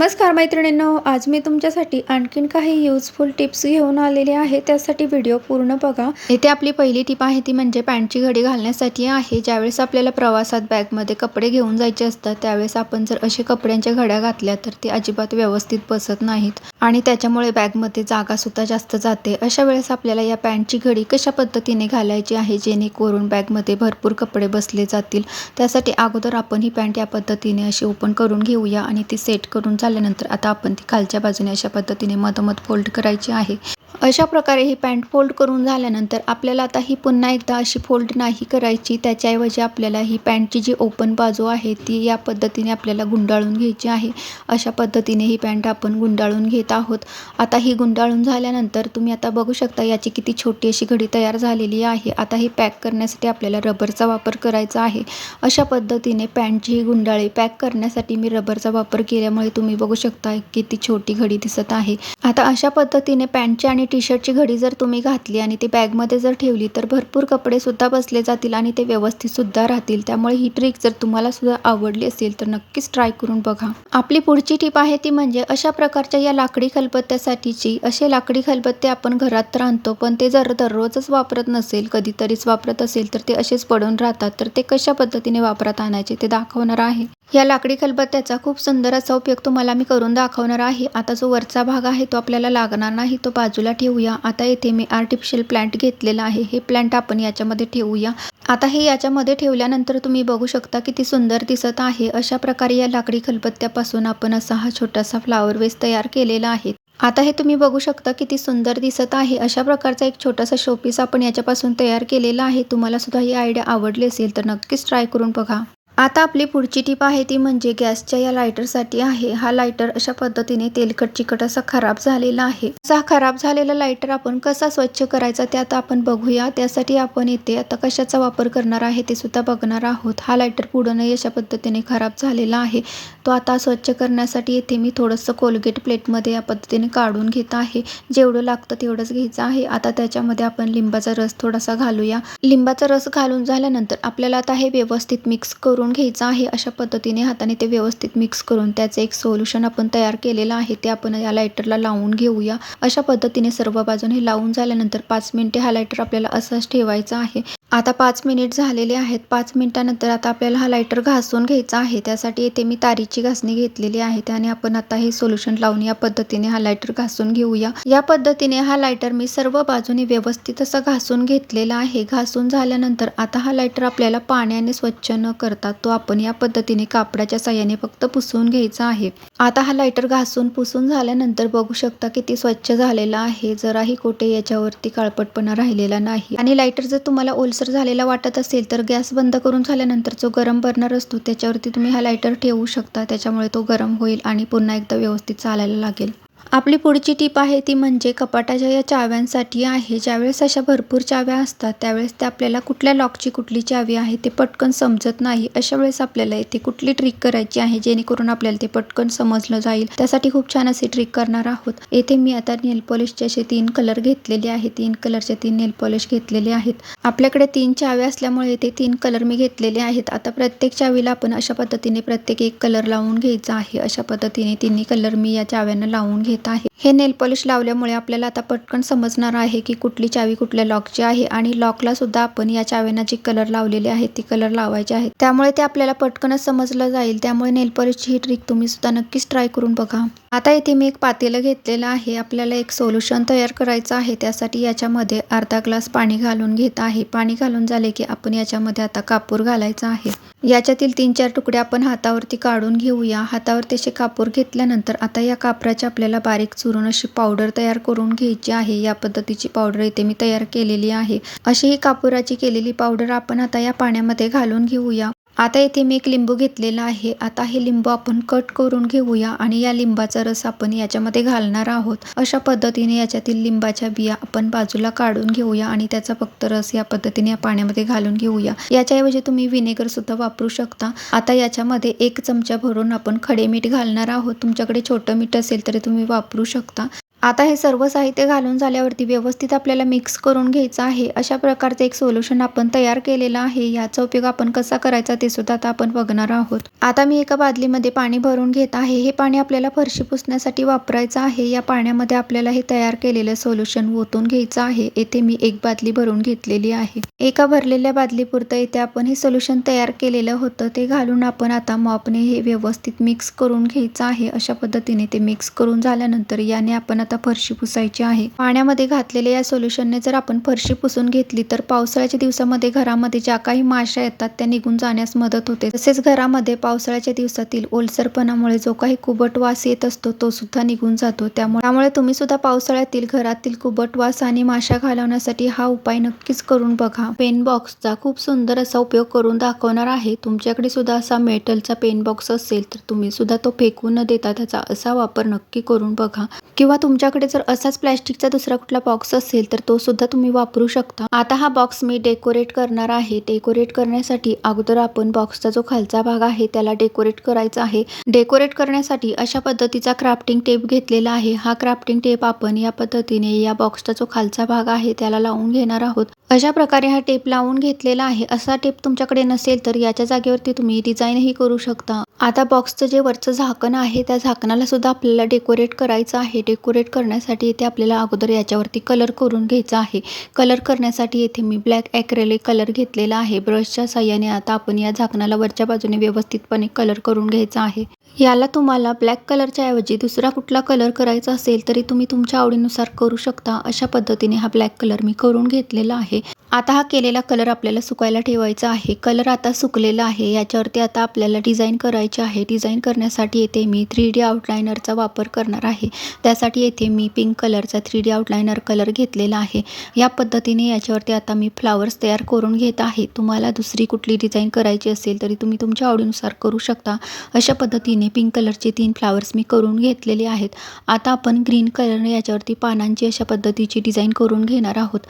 नमस्कार मैत्रिणींनो आज मी तुमच्यासाठी आणखीन काही युजफुल टिप्स घेऊन आलेले आहे. त्यासाठी व्हिडिओ पूर्ण बघा. इथे आपली पहिली टिप आहे ती म्हणजे पॅन्टची घडी घालण्यासाठी आहे. ज्यावेळेस आपल्याला प्रवासात बॅगमध्ये कपडे घेऊन जायचे असतात त्यावेळेस आपण जर असे कपड्यांच्या घड्या घातल्या तर ते अजिबात व्यवस्थित बसत नाहीत. आणि त्याच्यामुळे बॅगमध्ये जागासुद्धा जास्त जाते. अशा वेळेस आपल्याला या पॅन्टची घडी कशा पद्धतीने घालायची आहे जेणेकरून बॅगमध्ये भरपूर कपडे बसले जातील? त्यासाठी अगोदर आपण ही पॅन्ट या पद्धतीने अशी ओपन करून घेऊया आणि ती सेट करून झाल्यानंतर आता आपण ती खालच्या बाजूने अशा पद्धतीने मधोमध फोल्ड करायची आहे. अशा प्रकारे ही पॅन्ट फोल्ड करून झाल्यानंतर आपल्याला आता ही पुन्हा एकदा अशी फोल्ड नाही करायची. त्याच्याऐवजी आपल्याला ही पॅन्टची जी ओपन बाजू आहे ती या पद्धतीने आपल्याला गुंडाळून घ्यायची आहे. अशा पद्धतीने ही पॅन्ट आपण गुंडाळून घेत आहोत. आता ही गुंडाळून झाल्यानंतर तुम्ही आता बघू शकता याची किती छोटी अशी घडी तयार झालेली आहे. आता ही पॅक करण्यासाठी आपल्याला रबरचा वापर करायचा आहे. अशा पद्धतीने पॅन्टची ही गुंडाळी पॅक करण्यासाठी मी रबरचा वापर केल्यामुळे तुम्ही बघू शकता किती छोटी घडी दिसत आहे. आता अशा पद्धतीने पॅन्टची आणि टी शर्टची घडी जर तुम्ही घातली आणि ती बॅगमध्ये जर ठेवली तर भरपूर कपडे सुद्धा बसले जातील आणि ते व्यवस्थित सुद्धा राहतील. त्यामुळे ही ट्रिक जर तुम्हाला सुद्धा आवडली असेल तर नक्कीच ट्राय करून बघा. आपली पुढची टीप आहे ती म्हणजे अशा प्रकारच्या या लाकडी खलबत्त्यासाठीची असे लाकडी खलबत्ते आपण घरात तर आणतो पण ते जर दररोजच वापरत नसेल कधीतरीच वापरत असेल तर ते असेच पडून राहतात. तर ते कशा पद्धतीने वापरात आणायचे ते दाखवणार आहे. या लाकडी खलबत्त्याचा खूप सुंदर असा उपयोग तुम्हाला मी करून दाखवणार आहे. आता जो वरचा भाग आहे तो आपल्याला लागणार नाही तो बाजूला ठेवूया. आता येथे मी आर्टिफिशियल प्लांट घेतलेला आहे. हे प्लांट आपण याच्यामध्ये ठेवूया. आता हे याच्यामध्ये ठेवल्यानंतर तुम्ही बघू शकता किती सुंदर दिसत आहे. अशा प्रकारे या लाकडी खलबत्त्यापासून आपण असा हा छोटासा फ्लावर वेस तयार केलेला आहे. आता हे तुम्ही बघू शकता किती सुंदर दिसत आहे. अशा प्रकारचा एक छोटासा शोपीस आपण याच्यापासून तयार केलेला आहे. तुम्हाला सुद्धा ही आयडिया आवडली असेल तर नक्कीच ट्राय करून बघा. आता आपली पुढची टीप आहे ती म्हणजे गॅसच्या या लायटरसाठी आहे. हा लायटर अशा पद्धतीने तेलकट चिकट असा खराब झालेला आहे. असा खराब झालेला लायटर आपण कसा स्वच्छ करायचा ते आता आपण बघूया. त्यासाठी आपण इथे आता कशाचा वापर करणार आहे ते सुद्धा बघणार आहोत. हा लायटर पुढे अशा पद्धतीने खराब झालेला आहे. तो आता स्वच्छ करण्यासाठी इथे मी थोडंसं कोलगेट प्लेटमध्ये या पद्धतीने काढून घेत आहे. जेवढं लागतं तेवढंच घ्यायचं आहे. आता त्याच्यामध्ये आपण लिंबाचा रस थोडासा घालूया. लिंबाचा रस घालून झाल्यानंतर आपल्याला आता हे व्यवस्थित मिक्स करून घ्यायचं आहे अशा पद्धतीने हाताने ते व्यवस्थित मिक्स करून त्याचं एक सोल्युशन आपण तयार केलेलं आहे ते आपण या लायटरला लावून घेऊया. अशा पद्धतीने सर्व बाजूने लावून झाल्यानंतर पाच मिनटे हा लायटर आपल्याला असाच ठेवायचा आहे. आता पाच मिनिट झालेले आहेत. पाच मिनिटानंतर आता आपल्याला हा लायटर घासून घ्यायचा आहे. त्यासाठी येथे मी तारीची घासणी घेतलेली आहे त्याने आपण आता हे सोल्युशन लावून या पद्धतीने हा लायटर घासून घेऊया. या पद्धतीने हा लायटर मी सर्व बाजूने व्यवस्थित असा घासून घेतलेला आहे. घासून झाल्यानंतर आता हा लायटर आपल्याला पाण्याने स्वच्छ न करता तो आपण या पद्धतीने कापडाच्या साह्याने फक्त पुसून घ्यायचा आहे. आता हा लायटर घासून पुसून झाल्यानंतर बघू शकता किती स्वच्छ झालेला आहे. जराही कुठे याच्यावरती काळपटपणा राहिलेला नाही. आणि लायटर जर तुम्हाला ओलसर झालेला वाटत असेल तर गॅस बंद करून झाल्यानंतर जो गरम बर्नर असतो त्याच्यावरती तुम्ही हा लायटर ठेवू शकता. त्याच्यामुळे तो गरम होईल आणि पुन्हा एकदा व्यवस्थित चालायला लागेल. आपली पुढची टीप आहे ती म्हणजे कपाटाच्या या चाव्यांसाठी आहे. ज्यावेळेस अशा भरपूर चाव्या असतात त्यावेळेस ते आपल्याला कुठल्या लॉकची कुठली चावी आहे ते पटकन समजत नाही. अशा वेळेस आपल्याला इथे कुठली ट्रिक करायची आहे जेणेकरून आपल्याला ते पटकन समजलं जाईल. त्यासाठी खूप छान अशी ट्रिक करणार आहोत. येथे मी आता नेल पॉलिशचे असे तीन कलर घेतलेले आहे तीन कलरचे तीन नेल पॉलिश घेतलेले आहेत. आपल्याकडे तीन चाव्या असल्यामुळे ते तीन कलर मी घेतलेले आहेत. आता प्रत्येक चावीला आपण अशा पद्धतीने प्रत्येक एक कलर लावून घ्यायचा आहे. अशा पद्धतीने तिन्ही कलर मी या चाव्यांना लावून घेत आहे. हे नेल पॉलिश लावल्यामुळे आपल्याला आता पटकन समजणार आहे की कुठली चावी कुठल्या लॉकची आहे आणि लॉकलासुद्धा आपण या चाव्यांना जी कलर लावलेले आहेत ती कलर लावायचे आहेत त्यामुळे ते आपल्याला पटकनच समजलं जाईल. त्यामुळे नेल पॉलिशची ही ट्रिक तुम्ही सुद्धा नक्कीच ट्राय करून बघा. आता इथे मी एक पातेलं घेतलेलं आहे. आपल्याला एक सोल्युशन तयार करायचं आहे. त्यासाठी याच्यामध्ये अर्धा ग्लास पाणी घालून घेत आहे. पाणी घालून झाले की आपण याच्यामध्ये आता कापूर घालायचा आहे. याच्यातील तीन चार तुकडे आपण हातावरती काढून घेऊया. हातावरती असे कापूर घेतल्यानंतर आता या कापराच्या आपल्याला बारीक चुरून अशी पावडर तयार करून घ्यायची आहे. या पद्धतीची पावडर इथे मी तयार केलेली आहे. अशी ही कापुराची केलेली पावडर आपण आता या पाण्यामध्ये घालून घेऊया. आता येथे मी एक लिंबू घेतलेला आहे. आता हे लिंबू आपण कट करून घेऊया आणि या लिंबाचा रस आपण याच्यामध्ये घालणार आहोत. अशा पद्धतीने याच्यातील लिंबाच्या बिया आपण बाजूला काढून घेऊया आणि त्याचा फक्त रस या पद्धतीने या पाण्यामध्ये घालून घेऊया. याच्याऐवजी तुम्ही व्हिनेगर सुद्धा वापरू शकता. आता याच्यामध्ये एक चमचा भरून आपण खडे मीठ घालणार आहोत. तुमच्याकडे छोटं मीठ असेल तरी तुम्ही वापरू शकता. आता हे सर्व साहित्य घालून झाल्यावरती व्यवस्थित आपल्याला मिक्स करून घ्यायचं आहे. अशा प्रकारचं एक सोल्युशन आपण तयार केलेलं आहे. याचा उपयोग आपण कसा करायचा ते सुद्धा आता आपण बघणार आहोत. आता मी एका बादलीमध्ये पाणी भरून घेत आहे. हे पाणी आपल्याला फरशी पुसण्यासाठी वापरायचं आहे. या पाण्यामध्ये आपल्याला हे तयार केलेलं सोल्युशन ओतून घ्यायचं आहे. येथे मी एक बादली भरून घेतलेली आहे. एका भरलेल्या बादलीपुरतं येथे आपण हे सोल्युशन तयार केलेलं होतं. ते घालून आपण आता मॉपने हे व्यवस्थित मिक्स करून घ्यायचं आहे. अशा पद्धतीने ते मिक्स करून झाल्यानंतर याने आपण आता फरशी पुसायची आहे. पाण्यामध्ये घातलेल्या या सोल्युशनने जर आपण फरशी पुसून घेतली तर पावसाळ्याच्या दिवसामध्ये घरामध्ये ज्या काही माशा येतात त्या निघून जाण्यास मदत होते. तसेच घरामध्ये पावसाळ्याच्या दिवसातील ओलसरपणामुळे जो काही कुबट वास येत असतो तो सुद्धा निघून जातो. त्यामुळे त्यामुळे तुम्ही सुद्धा पावसाळ्यातील घरातील कुबट वास आणि माशा घालवण्यासाठी हा उपाय नक्कीच करून बघा. पेन बॉक्सचा खूप सुंदर असा उपयोग करून दाखवणार आहे. तुमच्याकडे सुद्धा असा मेटलचा पेन बॉक्स असेल तर तुम्ही सुद्धा तो फेकून न देता त्याचा असा वापर नक्की करून बघा. किंवा तुमच्याकडे जर असाच प्लॅस्टिकचा दुसरा कुठला बॉक्स असेल तर तो सुद्धा तुम्ही वापरू शकता. आता हा बॉक्स मी डेकोरेट करणार आहे. डेकोरेट करण्यासाठी अगोदर आपण बॉक्सचा जो खालचा भाग आहे त्याला डेकोरेट करायचा आहे. डेकोरेट करण्यासाठी अशा पद्धतीचा क्राफ्टिंग टेप घेतलेला आहे. हा क्राफ्टिंग टेप आपण या पद्धतीने या बॉक्सचा जो खालचा भाग आहे त्याला लावून घेणार आहोत. अशा प्रकारे हा टेप लावून घेतलेला आहे. असा टेप तुमच्याकडे नसेल तर याच्या जागेवरती तुम्ही डिझाईनही करू शकता. आता बॉक्सचं जे वरचं झाकण आहे त्या झाकणाला सुद्धा आपल्याला डेकोरेट करायचं आहे. डेकोरेट करण्यासाठी इथे आपल्याला अगोदर याच्यावरती कलर करून घ्यायचा आहे. कलर करण्यासाठी येथे मी ब्लॅक ॲक्रेलिक कलर घेतलेला आहे. ब्रशच्या साह्याने आता आपण या झाकणाला वरच्या बाजूने व्यवस्थितपणे कलर करून घ्यायचा आहे. याला तुम्हाला ब्लॅक कलरच्या ऐवजी दुसरा कुठला कलर करायचा असेल तरी तुम्ही तुमच्या आवडीनुसार करू शकता. अशा पद्धतीने हा ब्लॅक कलर मी करून घेतलेला आहे. आता हा केलेला कलर आपल्याला सुकायला ठेवायचा आहे. कलर आता सुकलेला आहे. याच्यावरती आता आपल्याला डिझाईन करायची आहे. डिझाईन करण्यासाठी येथे मी थ्री डी आउटलायनरचा वापर करणार आहे. त्यासाठी येथे मी पिंक कलरचा थ्री डी आउटलायनर कलर घेतलेला आहे. या पद्धतीने याच्यावरती आता मी फ्लावर्स तयार करून घेत आहे. तुम्हाला दुसरी कुठली डिझाईन करायची असेल तरी तुम्ही तुमच्या आवडीनुसार करू शकता. अशा पद्धतीने पिंक कलरचे तीन फ्लावर्स मी करून घेतलेले आहेत. आता आपण ग्रीन कलरने याच्यावरती पानांची अशा पद्धतीची डिझाईन करून घेणार आहोत.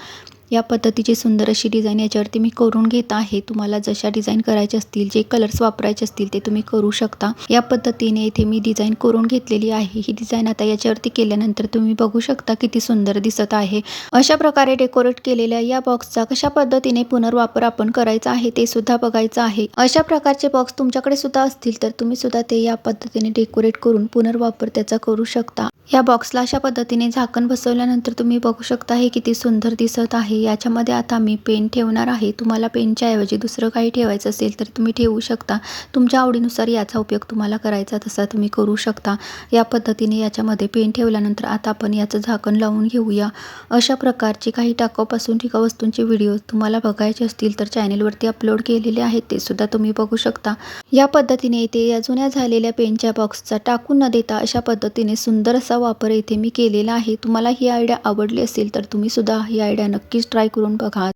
या पद्धतीची सुंदर अशी डिझाईन याच्यावरती मी करून घेत आहे. तुम्हाला जशा डिझाईन करायचे असतील जे कलर्स वापरायचे असतील ते तुम्ही करू शकता. या पद्धतीने इथे मी डिझाईन करून घेतलेली आहे. ही डिझाईन आता याच्यावरती केल्यानंतर तुम्ही बघू शकता किती सुंदर दिसत आहे. अशा प्रकारे डेकोरेट केलेल्या या बॉक्सचा कशा पद्धतीने पुनर्वापर आपण करायचा आहे ते सुद्धा बघायचं आहे. अशा प्रकारचे बॉक्स तुमच्याकडे सुद्धा असतील तर तुम्ही सुद्धा ते या पद्धतीने डेकोरेट करून पुनर्वापर त्याचा करू शकता. या बॉक्सला अशा पद्धतीने झाकण बसवल्यानंतर तुम्ही बघू शकता हे किती सुंदर दिसत आहे. याच्यामध्ये आता मी पेन ठेवणार आहे. तुम्हाला पेनच्या ऐवजी दुसरं काही ठेवायचं असेल तर तुम्ही ठेवू शकता. तुमच्या आवडीनुसार याचा उपयोग तुम्हाला करायचा तसा तुम्ही करू शकता. या पद्धतीने याच्यामध्ये पेन ठेवल्यानंतर आता आपण याचं झाकण लावून घेऊया. अशा प्रकारची काही टाकाऊपासून टिका वस्तूंचे व्हिडिओ तुम्हाला बघायचे असतील तर चॅनेलवरती अपलोड केलेले आहेत. ते सुद्धा तुम्ही बघू शकता. या पद्धतीने इथे या जुन्या झालेल्या पेनच्या बॉक्सचा टाकून न देता अशा पद्धतीने सुंदर असा वापर इथे मी केलेला आहे. तुम्हाला ही आयडिया आवडली असेल तर तुम्ही सुद्धा ही आयडिया नक्कीच ट्राय करून बघा